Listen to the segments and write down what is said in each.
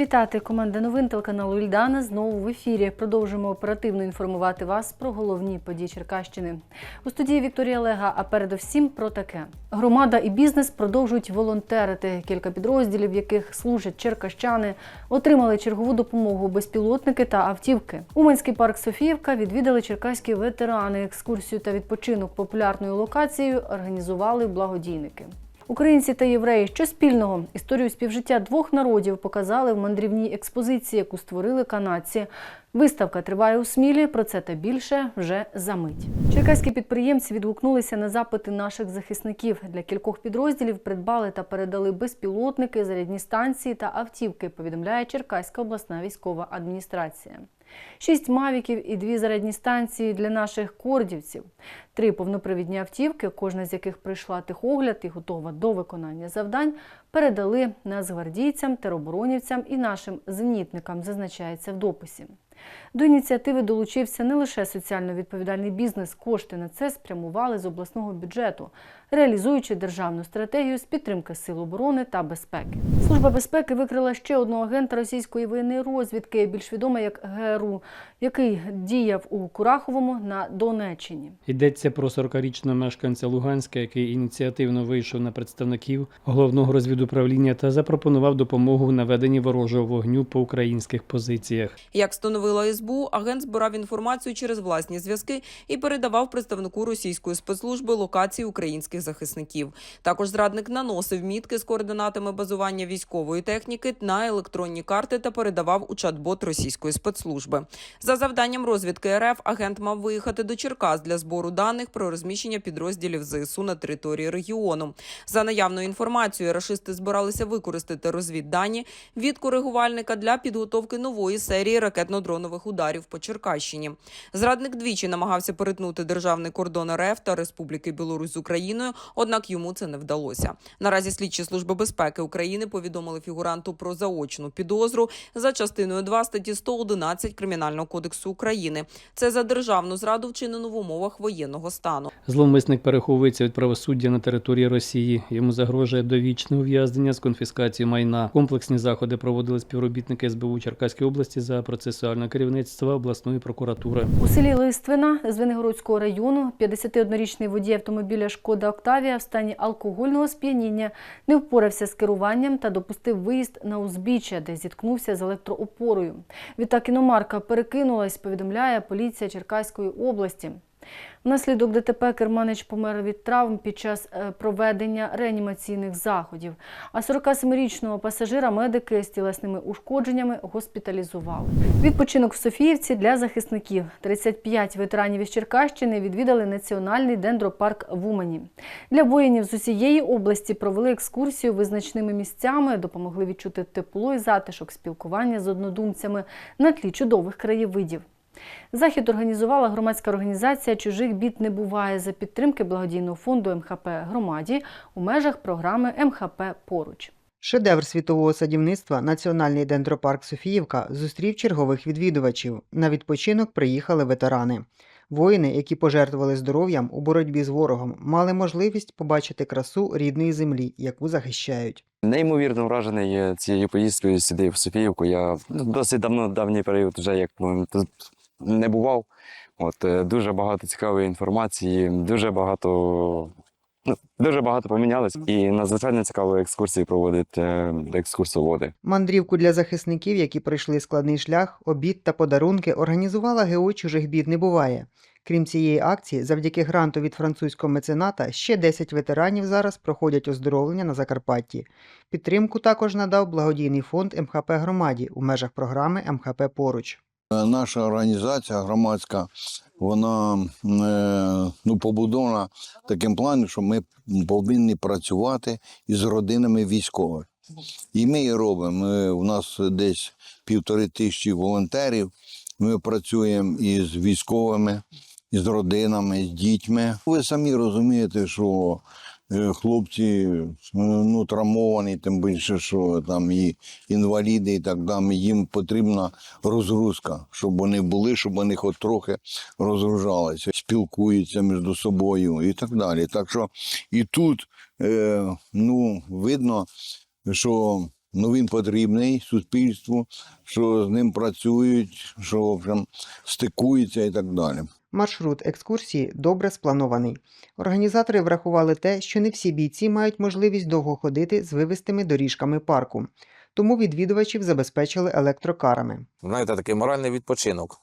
вітати! Команда новин телеканалу Ільдана знову в ефірі. Продовжуємо оперативно інформувати вас про головні події Черкащини. У студії Вікторія Лега. А передовсім про таке: громада і бізнес продовжують волонтерити. Кілька підрозділів, в яких служать черкащани, отримали чергову допомогу безпілотники та автівки. Уманський парк Софіївка відвідали черкаські ветерани. Екскурсію та відпочинок популярною локацією організували благодійники. Українці та євреї, що спільного історію співжиття двох народів показали в мандрівній експозиції, яку створили канадці. Виставка триває у Смілі. Про це та більше вже за мить. Черкаські підприємці відгукнулися на запити наших захисників. Для кількох підрозділів придбали та передали безпілотники, зарядні станції та автівки. Повідомляє Черкаська обласна військова адміністрація. Шість мавіків і дві зарядні станції для наших кордівців. Три повнопривідні автівки, кожна з яких пройшла техогляд і готова до виконання завдань, передали нацгвардійцям, тероборонівцям і нашим зенітникам, зазначається в дописі. До ініціативи долучився не лише соціально відповідальний бізнес, кошти на це спрямували з обласного бюджету, реалізуючи державну стратегію з підтримки сил оборони та безпеки. Служба безпеки викрила ще одного агента російської воєнної розвідки, більш відома як ГРУ, який діяв у Кураховому на Донеччині. Йдеться про 40-річного мешканця Луганська, який ініціативно вийшов на представників головного розвідуправління та запропонував допомогу в наведенні ворожого вогню по українських позиціях. Як встановила СБУ, агент збирав інформацію через власні зв'язки і передавав представнику російської спецслужби локації українських захисників. Також зрадник наносив мітки з координатами базування військової техніки на електронні карти та передавав у чат-бот російської спецслужби. За завданням розвідки РФ агент мав виїхати до Черкас для збору даних про розміщення підрозділів ЗСУ на території регіону. За наявною інформацією, рашисти збиралися використати розвіддані від коригувальника для підготовки нової серії ракетно-дронових ударів по Черкащині. Зрадник двічі намагався перетнути державний кордон РФ та Республіки Білорусь з Україною, однак йому це не вдалося. Наразі слідчі служби безпеки України повідомили фігуранту про заочну підозру за частиною 2 статті 111 Кримінального кодексу України. Це за державну зраду вчинену в умовах воєнного стану. Зловмисник переховується від правосуддя на території Росії. Йому загрожує довічне ув'язнення з конфіскацією майна. Комплексні заходи проводили співробітники СБУ Черкаської області за процесуальне керівництво обласної прокуратури. У селі Листвина Звенигородського району 51-річний водій автомобіля Шкода Октавія в стані алкогольного сп'яніння не впорався з керуванням та допустив виїзд на узбіччя, де зіткнувся з електроопорою. Відтак іномарка перекинулась, повідомляє поліція Черкаської області. Внаслідок ДТП керманич помер від травм під час е, проведення реанімаційних заходів. А 47-річного пасажира медики з тілесними ушкодженнями госпіталізували. Відпочинок в Софіївці для захисників. 35 ветеранів із Черкащини відвідали національний дендропарк в Умані. Для воїнів з усієї області провели екскурсію визначними місцями, допомогли відчути тепло і затишок спілкування з однодумцями на тлі чудових краєвидів. Захід організувала громадська організація Чужих бід не буває за підтримки благодійного фонду МХП громаді у межах програми МХП Поруч. Шедевр світового садівництва Національний дендропарк Софіївка зустрів чергових відвідувачів. На відпочинок приїхали ветерани. Воїни, які пожертвували здоров'ям у боротьбі з ворогом, мали можливість побачити красу рідної землі, яку захищають. Неймовірно вражений цією поїздкою сюди в Софіївку. Я досить давно давній період вже як ну, не бував. От е, дуже багато цікавої інформації, дуже багато. Ну, дуже багато помінялось, і надзвичайно цікаво екскурсії проводить е, екскурсоводи. Мандрівку для захисників, які пройшли складний шлях, обід та подарунки організувала ГО «Чужих бід не буває. Крім цієї акції, завдяки гранту від французького мецената, ще 10 ветеранів зараз проходять оздоровлення на Закарпатті. Підтримку також надав благодійний фонд МХП громаді у межах програми МХП Поруч. Е, Наша організація громадська, вона е, ну, побудована таким планом, що ми повинні працювати із родинами військових. І ми і робимо. Ми, у нас десь півтори тисячі волонтерів. Ми працюємо із військовими, із родинами, з дітьми. Ви самі розумієте, що е, хлопці е, ну, травмовані, тим більше, що там і інваліди, і так далі. Їм потрібна розгрузка, щоб вони були, щоб вони хоч трохи розгружалися, спілкуються між собою і так далі. Так що і тут е, ну, видно, що Ну він потрібний суспільству, що з ним працюють, що общем, стикуються і так далі. Маршрут екскурсії добре спланований. Організатори врахували те, що не всі бійці мають можливість довго ходити з вивистими доріжками парку, тому відвідувачів забезпечили електрокарами. знаєте, такий моральний відпочинок.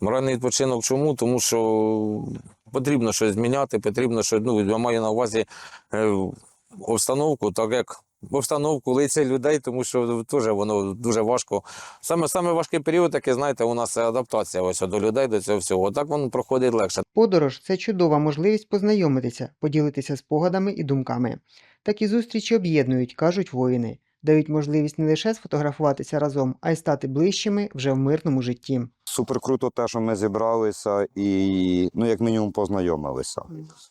Моральний відпочинок чому? Тому що потрібно щось зміняти, потрібно щось, ну, я маю на увазі е, обстановку, так як обстановку лиця людей, тому що теж воно дуже важко. Саме, саме важкий період, такий, знаєте, у нас адаптація ось до людей, до цього всього. Так воно проходить легше. Подорож це чудова можливість познайомитися, поділитися спогадами і думками. Такі зустрічі об'єднують, кажуть воїни, дають можливість не лише сфотографуватися разом, а й стати ближчими вже в мирному житті. Супер круто те, що ми зібралися і, ну, як мінімум, познайомилися.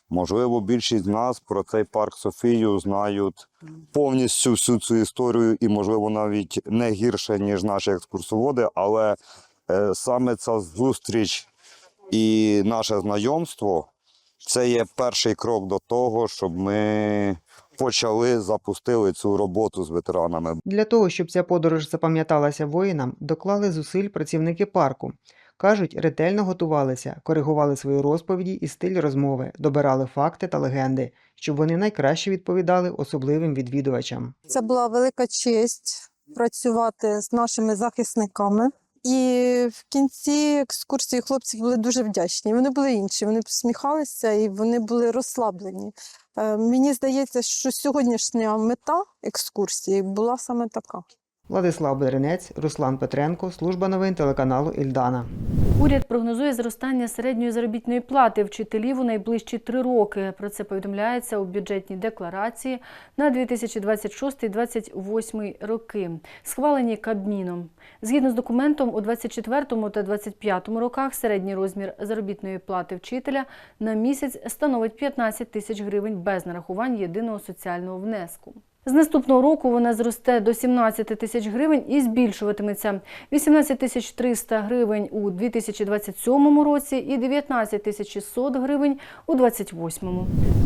Можливо, більшість з нас про цей парк Софію знають повністю всю цю історію, і, можливо, навіть не гірше, ніж наші екскурсоводи, але е, саме ця зустріч і наше знайомство це є перший крок до того, щоб ми почали запустили цю роботу з ветеранами. Для того, щоб ця подорож запам'яталася воїнам, доклали зусиль працівники парку. Кажуть, ретельно готувалися, коригували свої розповіді і стиль розмови, добирали факти та легенди, щоб вони найкраще відповідали особливим відвідувачам. Це була велика честь працювати з нашими захисниками. І в кінці екскурсії хлопці були дуже вдячні. Вони були інші, вони посміхалися і вони були розслаблені. Е, Мені здається, що сьогоднішня мета екскурсії була саме така. Владислав Беренець, Руслан Петренко, служба новин телеканалу Ільдана. Уряд прогнозує зростання середньої заробітної плати вчителів у найближчі три роки. Про це повідомляється у бюджетній декларації на 2026-2028 роки, схвалені Кабміном. Згідно з документом, у 2024 та 2025 роках середній розмір заробітної плати вчителя на місяць становить 15 тисяч гривень без нарахувань єдиного соціального внеску. З наступного року вона зросте до 17 тисяч гривень і збільшуватиметься 18 тисяч 300 гривень у 2027 році і 19 тисяч 600 гривень у 2028.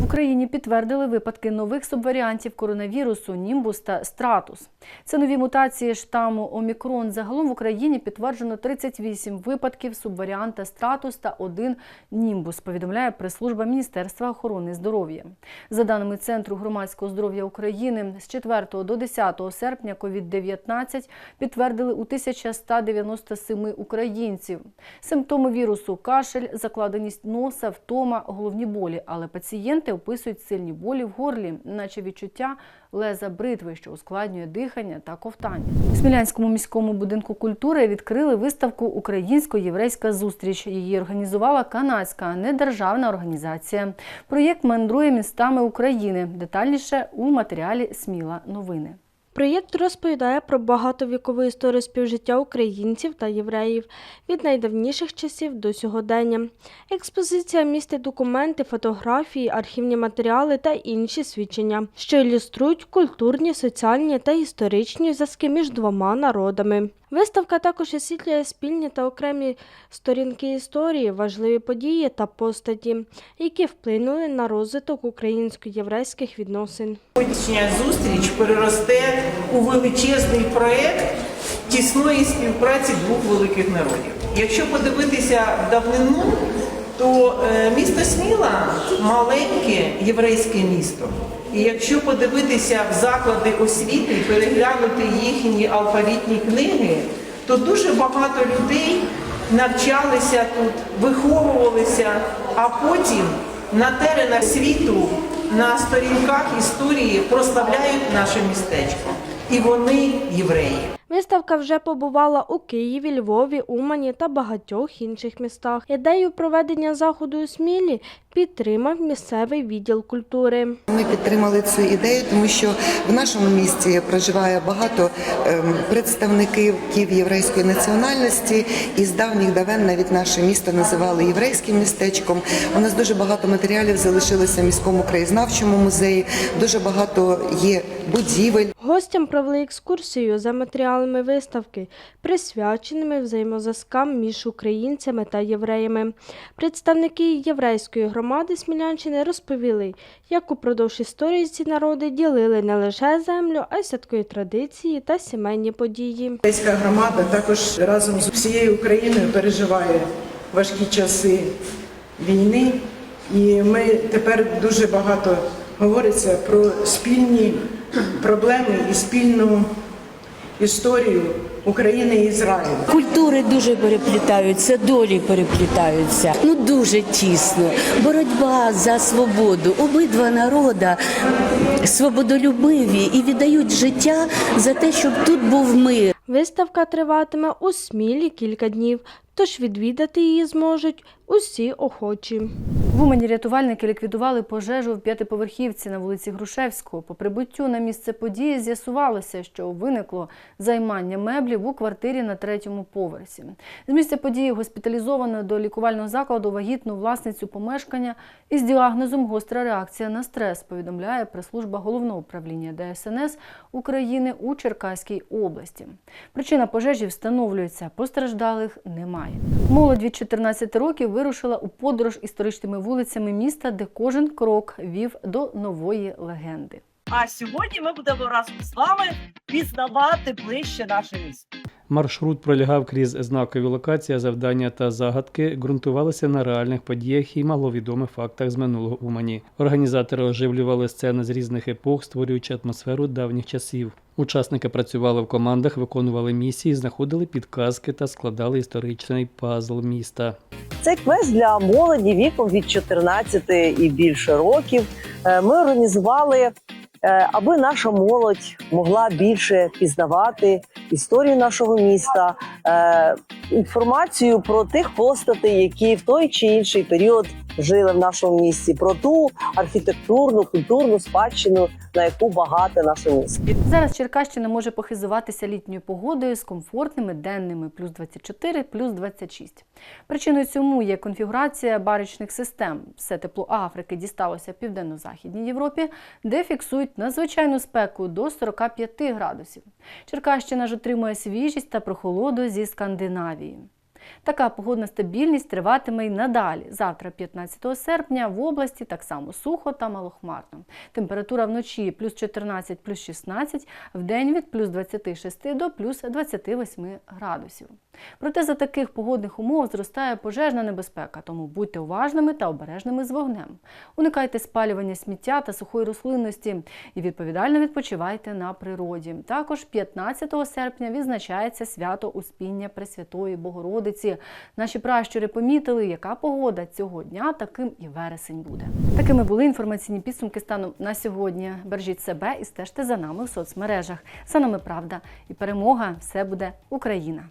В Україні підтвердили випадки нових субваріантів коронавірусу Німбус та Стратус. Це нові мутації штаму Омікрон. Загалом в Україні підтверджено 38 випадків субваріанта Стратус та один Німбус, повідомляє прес-служба Міністерства охорони здоров'я. За даними Центру громадського здоров'я України, з 4 до 10 серпня COVID-19 підтвердили у 1197 українців. Симптоми вірусу – кашель, закладеність носа, втома, головні болі. Але пацієнти описують сильні болі в горлі, наче відчуття леза бритви, що ускладнює дихання та ковтання. У Смілянському міському будинку культури відкрили виставку Українсько-єврейська зустріч. Її організувала канадська, недержавна не державна організація. Проєкт мандрує містами України. Детальніше у матеріалі Сміла новини. Проєкт розповідає про багатовікову історію співжиття українців та євреїв від найдавніших часів до сьогодення. Експозиція містить документи, фотографії, архівні матеріали та інші свідчення, що ілюструють культурні, соціальні та історичні зв'язки між двома народами. Виставка також освітлює спільні та окремі сторінки історії, важливі події та постаті, які вплинули на розвиток українсько-єврейських відносин. Сьогоднішня зустріч переросте у величезний проект тісної співпраці двох великих народів. Якщо подивитися в давнину, то е, місто Сміла маленьке єврейське місто. І якщо подивитися в заклади освіти переглянути їхні алфавітні книги, то дуже багато людей навчалися тут, виховувалися, а потім на теренах світу, на сторінках історії прославляють наше містечко. І вони євреї. Виставка вже побувала у Києві, Львові, Умані та багатьох інших містах. Ідею проведення заходу у Смілі підтримав місцевий відділ культури. Ми підтримали цю ідею, тому що в нашому місті проживає багато ем, представників єврейської національності, і з давніх давен навіть наше місто називали єврейським містечком. У нас дуже багато матеріалів залишилося в міському краєзнавчому музеї, дуже багато є будівель. Гостям провели екскурсію за матеріалами виставки, присвяченими взаємозв'язкам між українцями та євреями. Представники єврейської громади Смілянщини розповіли, як упродовж історії ці народи ділили не лише землю, а й святкові традиції та сімейні події. Єврейська громада також разом з всією Україною переживає важкі часи війни, і ми тепер дуже багато говориться про спільні проблеми і спільну історію України і Ізраїлю. Культури дуже переплітаються, долі переплітаються. Ну дуже тісно. Боротьба за свободу. Обидва народа свободолюбиві і віддають життя за те, щоб тут був мир. Виставка триватиме у Смілі кілька днів, тож відвідати її зможуть усі охочі. В Умані рятувальники ліквідували пожежу в п'ятиповерхівці на вулиці Грушевського. По прибуттю на місце події з'ясувалося, що виникло займання меблів у квартирі на третьому поверсі. З місця події госпіталізовано до лікувального закладу вагітну власницю помешкання із діагнозом гостра реакція на стрес, повідомляє прес-служба головного управління ДСНС України у Черкаській області. Причина пожежі встановлюється, постраждалих немає. Молодь від 14 років вирушила у подорож історичними вулицями міста, де кожен крок вів до нової легенди. А сьогодні ми будемо разом з вами пізнавати ближче наше місто. Маршрут пролягав крізь знакові локації, завдання та загадки ґрунтувалися на реальних подіях і маловідомих фактах з минулого Умані. Організатори оживлювали сцени з різних епох, створюючи атмосферу давніх часів. Учасники працювали в командах, виконували місії, знаходили підказки та складали історичний пазл міста. Цей квест для молоді віком від 14 і більше років. Е, Ми організували, е, аби наша молодь могла більше пізнавати історію нашого міста, е, інформацію про тих постатей, які в той чи інший період жили в нашому місті, про ту архітектурну, культурну спадщину, на яку багате наше місто. Зараз Черкащина може похизуватися літньою погодою з комфортними денними плюс 24, плюс 26. Причиною цьому є конфігурація баричних систем. Все тепло Африки дісталося південно-західній Європі, де фіксують надзвичайну спеку до 45 градусів. Черкащина ж отримує свіжість та прохолоду зі Скандинавії. Така погодна стабільність триватиме й надалі. Завтра, 15 серпня, в області так само сухо та малохмарно. Температура вночі плюс 14, плюс 16, в день від плюс 26 до плюс 28 градусів. Проте за таких погодних умов зростає пожежна небезпека, тому будьте уважними та обережними з вогнем. Уникайте спалювання сміття та сухої рослинності і відповідально відпочивайте на природі. Також 15 серпня відзначається свято Успіння Пресвятої Богородиці. Наші пращури помітили, яка погода цього дня таким і вересень буде. Такими були інформаційні підсумки станом на сьогодні. Бережіть себе і стежте за нами в соцмережах. За нами правда і перемога. Все буде Україна.